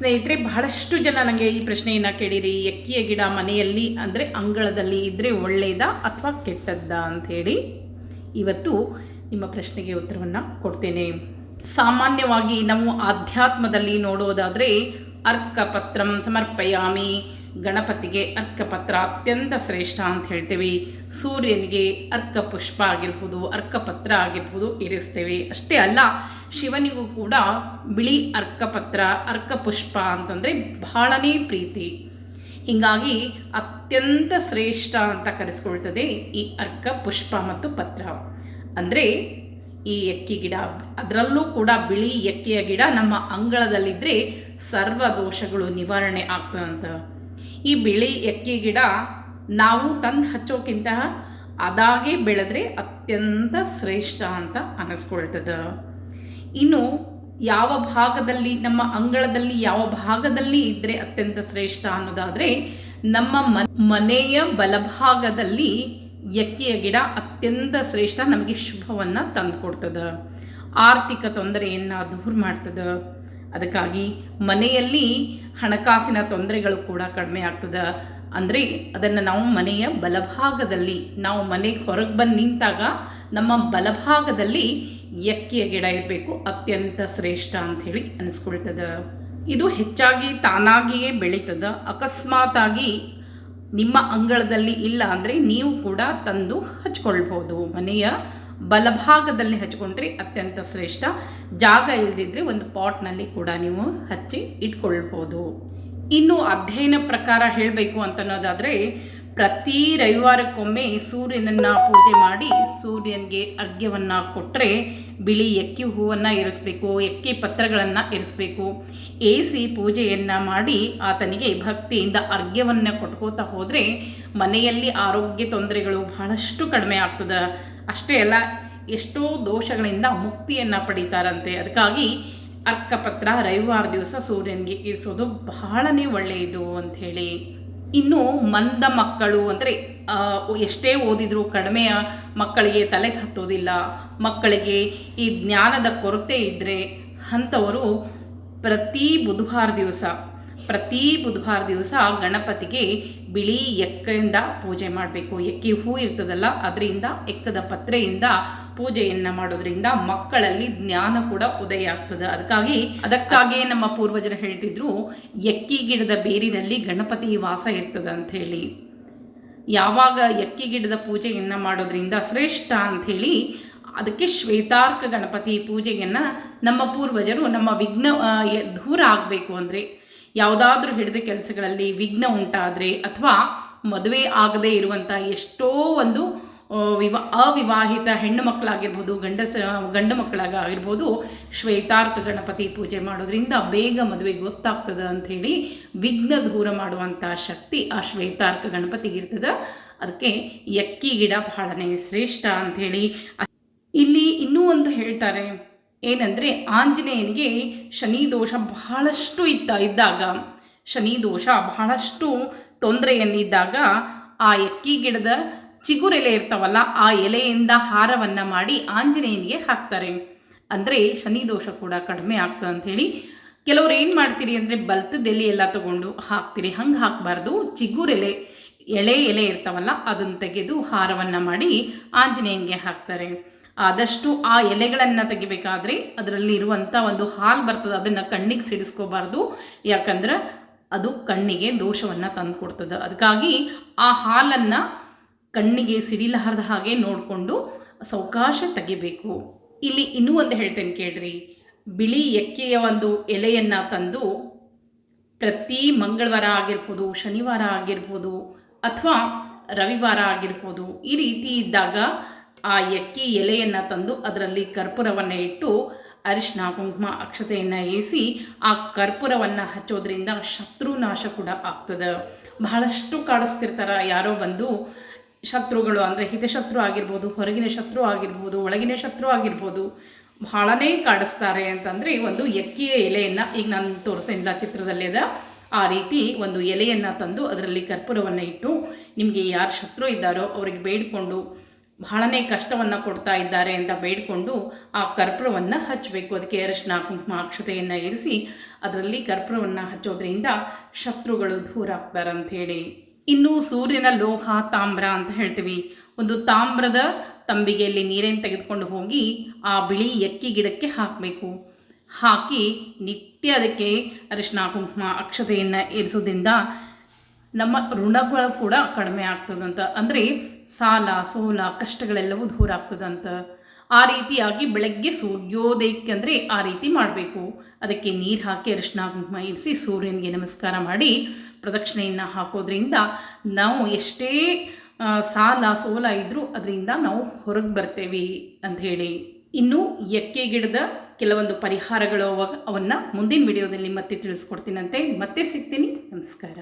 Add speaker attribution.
Speaker 1: ಸ್ನೇಹಿತರೆ, ಬಹಳಷ್ಟು ಜನ ನನಗೆ ಈ ಪ್ರಶ್ನೆಯನ್ನು ಕೇಳಿರಿ. ಎಕ್ಕಿಯ ಗಿಡ ಮನೆಯಲ್ಲಿ ಅಂದರೆ ಅಂಗಳದಲ್ಲಿ ಇದ್ದರೆ ಒಳ್ಳೆಯದಾ ಅಥವಾ ಕೆಟ್ಟದ್ದಾ ಅಂಥೇಳಿ ಇವತ್ತು ನಿಮ್ಮ ಪ್ರಶ್ನೆಗೆ ಉತ್ತರವನ್ನು ಕೊಡ್ತೇನೆ. ಸಾಮಾನ್ಯವಾಗಿ ನಾವು ಆಧ್ಯಾತ್ಮದಲ್ಲಿ ನೋಡೋದಾದರೆ ಅರ್ಕಪತ್ರಂ ಸಮರ್ಪಯಾಮಿ ಗಣಪತಿಗೆ ಅರ್ಕಪತ್ರ ಅತ್ಯಂತ ಶ್ರೇಷ್ಠ ಅಂತ ಹೇಳ್ತೇವೆ. ಸೂರ್ಯನಿಗೆ ಅರ್ಕ ಪುಷ್ಪ ಆಗಿರ್ಬೋದು, ಅರ್ಕಪತ್ರ ಆಗಿರ್ಬೋದು ಇರಿಸ್ತೇವೆ. ಅಷ್ಟೇ ಅಲ್ಲ, ಶಿವನಿಗೂ ಕೂಡ ಬಿಳಿ ಅರ್ಕಪತ್ರ, ಅರ್ಕಪುಷ್ಪ ಅಂತಂದರೆ ಬಹಳನೇ ಪ್ರೀತಿ. ಹೀಗಾಗಿ ಅತ್ಯಂತ ಶ್ರೇಷ್ಠ ಅಂತ ಕರೆಸ್ಕೊಳ್ತದೆ ಈ ಅರ್ಕ ಪುಷ್ಪ ಮತ್ತು ಪತ್ರ. ಅಂದರೆ ಈ ಎಕ್ಕಿ ಗಿಡ, ಅದರಲ್ಲೂ ಕೂಡ ಬಿಳಿ ಎಕ್ಕಿಯ ಗಿಡ ನಮ್ಮ ಅಂಗಳದಲ್ಲಿದ್ದರೆ ಸರ್ವ ದೋಷಗಳು ನಿವಾರಣೆ ಆಗ್ತದಂತ. ಈ ಬಿಳಿ ಎಕ್ಕಿ ಗಿಡ ನಾವು ತಂದು ಹಚ್ಚೋಕ್ಕಿಂತ ಅದಾಗೆ ಬೆಳೆದ್ರೆ ಅತ್ಯಂತ ಶ್ರೇಷ್ಠ ಅಂತ ಅನಿಸ್ಕೊಳ್ತದ ಇನ್ನು ಯಾವ ಭಾಗದಲ್ಲಿ, ನಮ್ಮ ಅಂಗಳದಲ್ಲಿ ಯಾವ ಭಾಗದಲ್ಲಿ ಇದ್ದರೆ ಅತ್ಯಂತ ಶ್ರೇಷ್ಠ ಅನ್ನೋದಾದರೆ ನಮ್ಮ ಮನೆಯ ಬಲಭಾಗದಲ್ಲಿ ಎಕ್ಕಿಯ ಗಿಡ ಅತ್ಯಂತ ಶ್ರೇಷ್ಠ ನಮಗೆ ಶುಭವನ್ನು ತಂದುಕೊಡ್ತದೆ. ಆರ್ಥಿಕ ತೊಂದರೆಯನ್ನು ದೂರ ಮಾಡ್ತದ. ಅದಕ್ಕಾಗಿ ಮನೆಯಲ್ಲಿ ಹಣಕಾಸಿನ ತೊಂದರೆಗಳು ಕೂಡ ಕಡಿಮೆ ಆಗ್ತದೆ. ಅಂದರೆ ಅದನ್ನು ನಾವು ಮನೆಯ ಬಲಭಾಗದಲ್ಲಿ, ನಾವು ಮನೆಗೆ ಹೊರಗೆ ಬಂದು ನಿಂತಾಗ ನಮ್ಮ ಬಲಭಾಗದಲ್ಲಿ ಎಕ್ಕಿಯ ಗಿಡ ಇರಬೇಕು, ಅತ್ಯಂತ ಶ್ರೇಷ್ಠ ಅಂಥೇಳಿ ಅನಿಸ್ಕೊಳ್ತದೆ. ಇದು ಹೆಚ್ಚಾಗಿ ತಾನಾಗಿಯೇ ಬೆಳೀತದ. ಅಕಸ್ಮಾತಾಗಿ ನಿಮ್ಮ ಅಂಗಳದಲ್ಲಿ ಇಲ್ಲ ಅಂದರೆ ನೀವು ಕೂಡ ತಂದು ಹಚ್ಕೊಳ್ಬೋದು. ಮನೆಯ ಬಲಭಾಗದಲ್ಲಿ ಹಚ್ಕೊಂಡ್ರೆ ಅತ್ಯಂತ ಶ್ರೇಷ್ಠ. ಜಾಗ ಇಲ್ಲದಿದ್ದರೆ ಒಂದು ಪಾಟ್ನಲ್ಲಿ ಕೂಡ ನೀವು ಹಚ್ಚಿ ಇಟ್ಕೊಳ್ಬೋದು. ಇನ್ನು ಅಧ್ಯಯನ ಪ್ರಕಾರ ಹೇಳಬೇಕು ಅಂತನ್ನೋದಾದರೆ, ಪ್ರತಿ ರವಿವಾರಕ್ಕೊಮ್ಮೆ ಸೂರ್ಯನನ್ನು ಪೂಜೆ ಮಾಡಿ ಸೂರ್ಯನಿಗೆ ಅರ್ಘ್ಯವನ್ನು ಕೊಟ್ಟರೆ ಬಿಳಿ ಎಕ್ಕಿ ಹೂವನ್ನು ಇರಿಸಬೇಕು, ಎಕ್ಕಿ ಪತ್ರಗಳನ್ನು ಇರಿಸಬೇಕು. ಏಸಿ ಪೂಜೆಯನ್ನು ಮಾಡಿ ಆತನಿಗೆ ಭಕ್ತಿಯಿಂದ ಅರ್ಘ್ಯವನ್ನು ಕೊಟ್ಕೋತಾ ಹೋದರೆ ಮನೆಯಲ್ಲಿ ಆರೋಗ್ಯ ತೊಂದರೆಗಳು ಬಹಳಷ್ಟು ಕಡಿಮೆ ಆಗ್ತದೆ. ಅಷ್ಟೇ ಅಲ್ಲ, ಎಷ್ಟೋ ದೋಷಗಳಿಂದ ಮುಕ್ತಿಯನ್ನು ಪಡೀತಾರಂತೆ. ಅದಕ್ಕಾಗಿ ಅರ್ಕಪತ್ರ ರವಿವಾರ ದಿವಸ ಸೂರ್ಯನಿಗೆ ಇರಿಸೋದು ಬಹಳನೇ ಒಳ್ಳೆಯದು ಅಂಥೇಳಿ. ಇನ್ನು ಮಂದ ಮಕ್ಕಳು ಅಂದರೆ ಎಷ್ಟೇ ಓದಿದರೂ ಕಡಿಮೆಯ ಮಕ್ಕಳಿಗೆ ತಲೆಗೆ ಹತ್ತೋದಿಲ್ಲ. ಮಕ್ಕಳಿಗೆ ಈ ಜ್ಞಾನದ ಕೊರತೆ ಇದ್ದರೆ ಅಂಥವರು ಪ್ರತಿ ಬುಧವಾರ ದಿವಸ ಪ್ರತಿ ಬುಧವಾರ ದಿವಸ ಗಣಪತಿಗೆ ಬಿಳಿ ಎಕ್ಕೆಯಿಂದ ಪೂಜೆ ಮಾಡಬೇಕು. ಎಕ್ಕಿ ಹೂ ಇರ್ತದಲ್ಲ, ಅದರಿಂದ, ಎಕ್ಕದ ಪತ್ರೆಯಿಂದ ಪೂಜೆಯನ್ನು ಮಾಡೋದ್ರಿಂದ ಮಕ್ಕಳಲ್ಲಿ ಜ್ಞಾನ ಕೂಡ ಉದಯ ಆಗ್ತದೆ. ಅದಕ್ಕಾಗಿ ಅದಕ್ಕಾಗಿಯೇ ನಮ್ಮ ಪೂರ್ವಜರು ಹೇಳ್ತಿದ್ರು, ಎಕ್ಕಿ ಗಿಡದ ಬೇರಿನಲ್ಲಿ ಗಣಪತಿ ವಾಸ ಇರ್ತದೆ ಹೇಳಿ. ಯಾವಾಗ ಎಕ್ಕಿ ಗಿಡದ ಪೂಜೆಯನ್ನು ಮಾಡೋದ್ರಿಂದ ಶ್ರೇಷ್ಠ ಅಂಥೇಳಿ ಅದಕ್ಕೆ ಶ್ವೇತಾರ್ಕ ಗಣಪತಿ ಪೂಜೆಯನ್ನು ನಮ್ಮ ಪೂರ್ವಜರು, ನಮ್ಮ ವಿಘ್ನ ದೂರ ಆಗಬೇಕು ಅಂದರೆ ಯಾವುದಾದ್ರೂ ಹಿಡಿದ ಕೆಲಸಗಳಲ್ಲಿ ವಿಘ್ನ ಉಂಟಾದರೆ ಅಥವಾ ಮದುವೆ ಆಗದೇ ಇರುವಂಥ ಎಷ್ಟೋ ಒಂದು ವಿವಾ, ಅವಿವಾಹಿತ ಹೆಣ್ಣು ಮಕ್ಕಳಾಗಿರ್ಬೋದು, ಗಂಡಸ, ಗಂಡು ಮಕ್ಕಳಾಗ ಆಗಿರ್ಬೋದು, ಶ್ವೇತಾರ್ಕ ಗಣಪತಿ ಪೂಜೆ ಮಾಡೋದ್ರಿಂದ ಬೇಗ ಮದುವೆ ಗೊತ್ತಾಗ್ತದೆ ಅಂಥೇಳಿ ವಿಘ್ನ ದೂರ ಮಾಡುವಂಥ ಶಕ್ತಿ ಆ ಶ್ವೇತಾರ್ಕ ಗಣಪತಿಗೆ ಇರ್ತದೆ. ಅದಕ್ಕೆ ಎಕ್ಕಿ ಗಿಡ ಬಹಳನೇ ಶ್ರೇಷ್ಠ ಅಂಥೇಳಿ ಇಲ್ಲಿ ಇನ್ನೂ ಒಂದು ಹೇಳ್ತಾರೆ. ಏನಂದರೆ ಆಂಜನೇಯನಿಗೆ ಶನಿ ದೋಷ ಬಹಳಷ್ಟು ಇದ್ದ ಇದ್ದಾಗ. ಶನಿ ದೋಷ ಬಹಳಷ್ಟು ತೊಂದರೆಯಲ್ಲಿದ್ದಾಗ ಆ ಎಕ್ಕಿ ಗಿಡದ ಚಿಗುರೆಲೆ ಇರ್ತಾವಲ್ಲ, ಆ ಎಲೆಯಿಂದ ಹಾರವನ್ನು ಮಾಡಿ ಆಂಜನೇಯನಿಗೆ ಹಾಕ್ತಾರೆ. ಅಂದರೆ ಶನಿ ದೋಷ ಕೂಡ ಕಡಿಮೆ ಆಗ್ತದೆ ಅಂಥೇಳಿ ಕೆಲವ್ರು ಏನು ಮಾಡ್ತೀರಿ ಅಂದರೆ ಬಲ್ತದ ಎಲೆ ಎಲ್ಲ ತಗೊಂಡು ಹಾಕ್ತೀರಿ. ಹಂಗೆ ಹಾಕಬಾರ್ದು. ಚಿಗುರೆಲೆ, ಎಳೆ ಎಲೆ ಇರ್ತಾವಲ್ಲ ಅದನ್ನು ತೆಗೆದು ಹಾರವನ್ನು ಮಾಡಿ ಆಂಜನೇಯನಿಗೆ ಹಾಕ್ತಾರೆ. ಆದಷ್ಟು ಆ ಎಲೆಗಳನ್ನು ತೆಗಿಬೇಕಾದ್ರೆ ಅದರಲ್ಲಿ ಇರುವಂಥ ಒಂದು ಹಾಲು ಬರ್ತದೆ, ಅದನ್ನು ಕಣ್ಣಿಗೆ ಸಿಡಿಸ್ಕೋಬಾರ್ದು. ಯಾಕಂದ್ರೆ ಅದು ಕಣ್ಣಿಗೆ ದೋಷವನ್ನು ತಂದು ಕೊಡ್ತದೆ ಅದಕ್ಕಾಗಿ ಆ ಹಾಲನ್ನು ಕಣ್ಣಿಗೆ ಸಿಡಿಲಾರದ ಹಾಗೆ ನೋಡಿಕೊಂಡು ಸಾವಕಾಶ ತೆಗಿಬೇಕು. ಇಲ್ಲಿ ಇನ್ನೂ ಒಂದು ಹೇಳ್ತೇನೆ ಕೇಳ್ರಿ. ಬಿಳಿ ಎಕ್ಕೆಯ ಒಂದು ಎಲೆಯನ್ನು ತಂದು ಪ್ರತಿ ಮಂಗಳವಾರ ಆಗಿರ್ಬೋದು, ಶನಿವಾರ ಆಗಿರ್ಬೋದು ಅಥವಾ ರವಿವಾರ ಆಗಿರ್ಬೋದು, ಈ ರೀತಿ ಇದ್ದಾಗ ಆ ಎಕ್ಕಿ ಎಲೆಯನ್ನು ತಂದು ಅದರಲ್ಲಿ ಕರ್ಪೂರವನ್ನು ಇಟ್ಟು ಅರಿಶಿನ ಕುಂಕುಮ, ಅಕ್ಷತೆಯನ್ನು ಏಸಿ ಆ ಕರ್ಪೂರವನ್ನು ಹಚ್ಚೋದ್ರಿಂದ ಶತ್ರುನಾಶ ಕೂಡ ಆಗ್ತದೆ. ಬಹಳಷ್ಟು ಕಾಡಿಸ್ತಿರ್ತಾರೆ ಯಾರೋ ಬಂದು ಶತ್ರುಗಳು ಅಂದರೆ ಹಿತಶತ್ರು ಆಗಿರ್ಬೋದು, ಹೊರಗಿನ ಶತ್ರು ಆಗಿರ್ಬೋದು, ಒಳಗಿನ ಶತ್ರು ಆಗಿರ್ಬೋದು, ಬಹಳನೇ ಕಾಡಿಸ್ತಾರೆ ಅಂತಂದರೆ ಒಂದು ಎಕ್ಕಿಯ ಎಲೆಯನ್ನು ಈಗ ನಾನು ತೋರಿಸಿಲ್ಲ ಚಿತ್ರದಲ್ಲಿ ಅದ. ಆ ರೀತಿ ಒಂದು ಎಲೆಯನ್ನು ತಂದು ಅದರಲ್ಲಿ ಕರ್ಪೂರವನ್ನು ಇಟ್ಟು ನಿಮಗೆ ಯಾರು ಶತ್ರು ಇದ್ದಾರೋ ಅವರಿಗೆ ಬೇಡಿಕೊಂಡು ಬಹಳನೇ ಕಷ್ಟವನ್ನು ಕೊಡ್ತಾ ಇದ್ದಾರೆ ಅಂತ ಬೇಡಿಕೊಂಡು ಆ ಕರ್ಪೂರವನ್ನು ಹಚ್ಚಬೇಕು. ಅದಕ್ಕೆ ಅರಿಶಿನ, ಕುಂಕುಮ, ಅಕ್ಷತೆಯನ್ನು ಇರಿಸಿ ಅದರಲ್ಲಿ ಕರ್ಪೂರವನ್ನು ಹಚ್ಚೋದ್ರಿಂದ ಶತ್ರುಗಳು ದೂರ ಆಗ್ತಾರೆ ಅಂಥೇಳಿ ಇನ್ನು ಸೂರ್ಯನ ಲೋಹ, ತಾಮ್ರ ಅಂತ ಹೇಳ್ತೀವಿ. ಒಂದು ತಾಮ್ರದ ತಂಬಿಗೆಯಲ್ಲಿ ನೀರೇನು ತೆಗೆದುಕೊಂಡು ಹೋಗಿ ಆ ಬಿಳಿ ಎಕ್ಕಿ ಗಿಡಕ್ಕೆ ಹಾಕಬೇಕು. ಹಾಕಿ ನಿತ್ಯ ಅದಕ್ಕೆ ಅರಿಶಿನ, ಕುಂಕುಮ, ಅಕ್ಷತೆಯನ್ನು ಇರಿಸೋದ್ರಿಂದ ನಮ್ಮ ಋಣಗಳು ಕೂಡ ಕಡಿಮೆ ಆಗ್ತದಂತ. ಅಂದರೆ ಸಾಲ, ಸೋಲ, ಕಷ್ಟಗಳೆಲ್ಲವೂ ದೂರ ಆಗ್ತದಂತ. ಆ ರೀತಿಯಾಗಿ ಬೆಳಗ್ಗೆ ಸೂರ್ಯೋದಯಕ್ಕೆ ಅಂದರೆ ಆ ರೀತಿ ಮಾಡಬೇಕು. ಅದಕ್ಕೆ ನೀರು ಹಾಕಿ ಅರಿಶಿನ ಕುಂಕುಮ ಇರಿಸಿ ಸೂರ್ಯನಿಗೆ ನಮಸ್ಕಾರ ಮಾಡಿ ಪ್ರದಕ್ಷಿಣೆಯನ್ನು ಹಾಕೋದ್ರಿಂದ ನಾವು ಎಷ್ಟೇ ಸಾಲ, ಸೋಲ ಇದ್ದರೂ ಅದರಿಂದ ನಾವು ಹೊರಗೆ ಬರ್ತೇವೆ ಅಂಥೇಳಿ ಇನ್ನು ಎಕ್ಕೆ ಗಿಡದ ಕೆಲವೊಂದು ಪರಿಹಾರಗಳು ಅವ, ಅವನ್ನು ಮುಂದಿನ ವಿಡಿಯೋದಲ್ಲಿ ಮತ್ತೆ ತಿಳಿಸ್ಕೊಡ್ತೀನಂತೆ. ಮತ್ತೆ ಸಿಗ್ತೀನಿ. ನಮಸ್ಕಾರ.